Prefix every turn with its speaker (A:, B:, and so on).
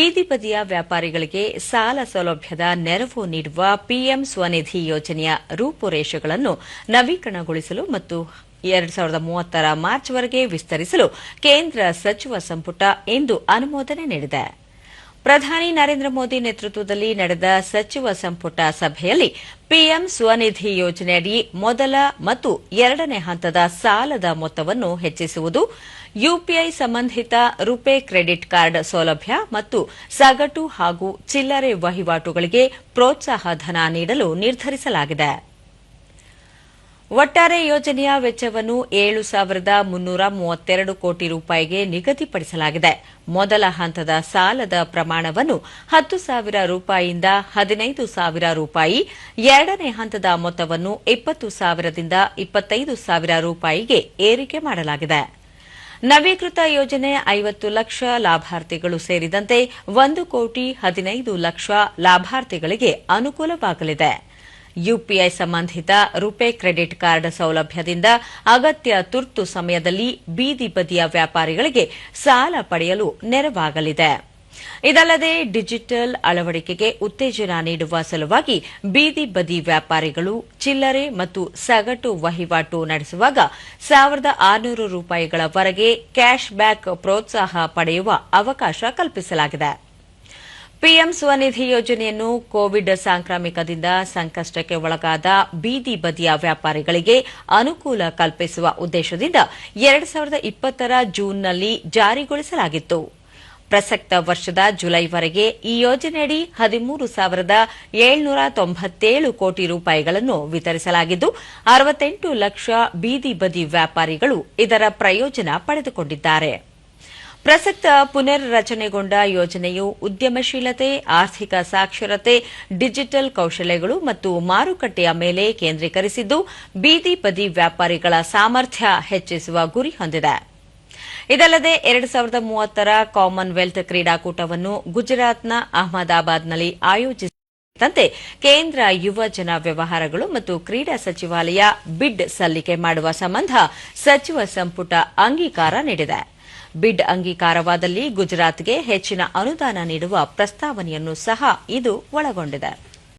A: ಬೀದಿ ಬದಿಯ ವ್ಯಾಪಾರಿಗಳಿಗೆ ಸಾಲ ಸೌಲಭ್ಯದ ನೆರವು ನೀಡುವ ಪಿಎಂ ಸ್ವನಿಧಿ ಯೋಜನೆಯ ರೂಪುರೇಷೆಗಳನ್ನು ನವೀಕರಣಗೊಳಿಸಲು ಮತ್ತು ಎರಡು ಸಾವಿರದ ಮೂವತ್ತರ ಮಾರ್ಚ್ವರೆಗೆ ವಿಸ್ತರಿಸಲು ಕೇಂದ್ರ ಸಚಿವ ಸಂಪುಟ ಇಂದು ಅನುಮೋದನೆ ನೀಡಿದೆ. ಪ್ರಧಾನಿ ನರೇಂದ್ರ ಮೋದಿ ನೇತೃತ್ವದಲ್ಲಿ ನಡೆದ ಸಚಿವ ಸಂಪುಟ ಸಭೆಯಲ್ಲಿ ಪಿಎಂ ಸ್ವನಿಧಿ ಯೋಜನೆಯಡಿ ಮೊದಲ ಮತ್ತು ಎರಡನೇ ಹಂತದ ಸಾಲದ ಮೊತ್ತವನ್ನು ಹೆಚ್ಚಿಸುವುದು, ಯುಪಿಐ ಸಂಬಂಧಿತ ರುಪೆ ಕ್ರೆಡಿಟ್ ಕಾರ್ಡ್ ಸೌಲಭ್ಯ ಮತ್ತು ಸಗಟು ಹಾಗೂ ಚಿಲ್ಲರೆ ವಹಿವಾಟುಗಳಿಗೆ ಪ್ರೋತ್ಸಾಹ ಧನ ನೀಡಲು ನಿರ್ಧರಿಸಲಾಗಿದೆ. ಒಟ್ಟಾರೆ ಯೋಜನೆಯ ವೆಚ್ಚವನ್ನು ಏಳು ಸಾವಿರದ ಮುನ್ನೂರ ಮೂವತ್ತೆರಡು ಕೋಟಿ ರೂಪಾಯಿಗೆ ನಿಗದಿಪಡಿಸಲಾಗಿದೆ. ಮೊದಲ ಹಂತದ ಸಾಲದ ಪ್ರಮಾಣವನ್ನು ಹತ್ತು ಸಾವಿರ ರೂಪಾಯಿಯಿಂದ ಹದಿನೈದು ಸಾವಿರ ರೂಪಾಯಿ, ಎರಡನೇ ಹಂತದ ಮೊತ್ತವನ್ನು ಇಪ್ಪತ್ತು ಸಾವಿರದಿಂದ ಇಪ್ಪತ್ತೈದು ಸಾವಿರ ರೂಪಾಯಿಗೆ ಏರಿಕೆ ಮಾಡಲಾಗಿದೆ. ನವೀಕೃತ ಯೋಜನೆ ಐವತ್ತು ಲಕ್ಷ ಲಾಭಾರ್ಥಿಗಳು ಸೇರಿದಂತೆ ಒಂದು ಕೋಟಿ ಹದಿನೈದು ಲಕ್ಷ ಲಾಭಾರ್ಥಿಗಳಿಗೆ ಅನುಕೂಲವಾಗಲಿದೆ. ಯುಪಿಐ ಸಂಬಂಧಿತ ರುಪೆ ಕ್ರೆಡಿಟ್ ಕಾರ್ಡ್ ಸೌಲಭ್ಯದಿಂದ ಅಗತ್ಯ ತುರ್ತು ಸಮಯದಲ್ಲಿ ಬೀದಿ ಬದಿಯ ವ್ಯಾಪಾರಿಗಳಿಗೆ ಸಾಲ ಪಡೆಯಲು ನೆರವಾಗಲಿದೆ. ಇದಲ್ಲದೆ ಡಿಜಿಟಲ್ ಅಳವಡಿಕೆಗೆ ಉತ್ತೇಜನ ನೀಡುವ ಸಲುವಾಗಿ ಬೀದಿ ಬದಿ ವ್ಯಾಪಾರಿಗಳು ಚಿಲ್ಲರೆ ಮತ್ತು ಸಗಟು ವಹಿವಾಟು ನಡೆಸುವಾಗ ಸಾವಿರದ ಆರುನೂರು ರೂಪಾಯಿಗಳವರೆಗೆ ಕ್ಯಾಶ್ ಬ್ಯಾಕ್ ಪ್ರೋತ್ಸಾಹ ಪಡೆಯುವ ಅವಕಾಶ ಕಲ್ಪಿಸಲಾಗಿದೆ. ಪಿಎಂ ಸ್ವನಿಧಿ ಯೋಜನೆಯನ್ನು ಕೋವಿಡ್ ಸಾಂಕ್ರಾಮಿಕದಿಂದ ಸಂಕಷ್ಟಕ್ಕೆ ಒಳಗಾದ ಬೀದಿ ಬದಿಯ ವ್ಯಾಪಾರಿಗಳಿಗೆ ಅನುಕೂಲ ಕಲ್ಪಿಸುವ ಉದ್ದೇಶದಿಂದ ಎರಡು ಸಾವಿರದ ಇಪ್ಪತ್ತರ ಜೂನ್ನಲ್ಲಿ ಜಾರಿಗೊಳಿಸಲಾಗಿತ್ತು. ಪ್ರಸಕ್ತ ವರ್ಷದ ಜುಲೈವರೆಗೆ ಈ ಯೋಜನೆಯಡಿ ಹದಿಮೂರು ಸಾವಿರದ ಏಳ್ನೂರ ತೊಂಬತ್ತೇಳು ಕೋಟಿ ರೂಪಾಯಿಗಳನ್ನು ವಿತರಿಸಲಾಗಿದ್ದು, ಅರವತ್ತೆಂಟು ಲಕ್ಷ ಬೀದಿ ಬದಿ ವ್ಯಾಪಾರಿಗಳು ಇದರ ಪ್ರಯೋಜನ ಪಡೆದುಕೊಂಡಿದ್ದಾರೆ. ಪ್ರಸಕ್ತ ಪುನರ್ ರಚನೆಗೊಂಡ ಯೋಜನೆಯು ಉದ್ಯಮಶೀಲತೆ, ಆರ್ಥಿಕ ಸಾಕ್ಷರತೆ, ಡಿಜಿಟಲ್ ಕೌಶಲ್ಯಗಳು ಮತ್ತು ಮಾರುಕಟ್ಟೆಯ ಮೇಲೆ ಕೇಂದ್ರೀಕರಿಸಿದ್ದು ಬೀದಿಪದಿ ವ್ಯಾಪಾರಿಗಳ ಸಾಮರ್ಥ್ಯ ಹೆಚ್ಚಿಸುವ ಗುರಿ ಹೊಂದಿದೆ. ಇದಲ್ಲದೆ ಎರಡು ಸಾವಿರದ ಮೂವತ್ತರ ಕಾಮನ್ವೆಲ್ತ್ ಕ್ರೀಡಾಕೂಟವನ್ನು ಗುಜರಾತ್ನ ಅಹಮದಾಬಾದ್ನಲ್ಲಿ ಆಯೋಜಿಸಿದಂತೆ ಕೇಂದ್ರ ಯುವಜನ ವ್ಯವಹಾರಗಳು ಮತ್ತು ಕ್ರೀಡಾ ಸಚಿವಾಲಯ ಬಿಡ್ ಸಲ್ಲಿಕೆ ಮಾಡುವ ಸಂಬಂಧ ಸಚಿವ ಸಂಪುಟ ಅಂಗೀಕಾರ ನೀಡಿದೆ. ಬಿಡ್ ಅಂಗೀಕಾರವಾದಲ್ಲಿ ಗುಜರಾತ್ಗೆ ಹೆಚ್ಚಿನ ಅನುದಾನ ನೀಡುವ ಪ್ರಸ್ತಾವನೆಯನ್ನು ಸಹ ಇದು ಒಳಗೊಂಡಿದೆ.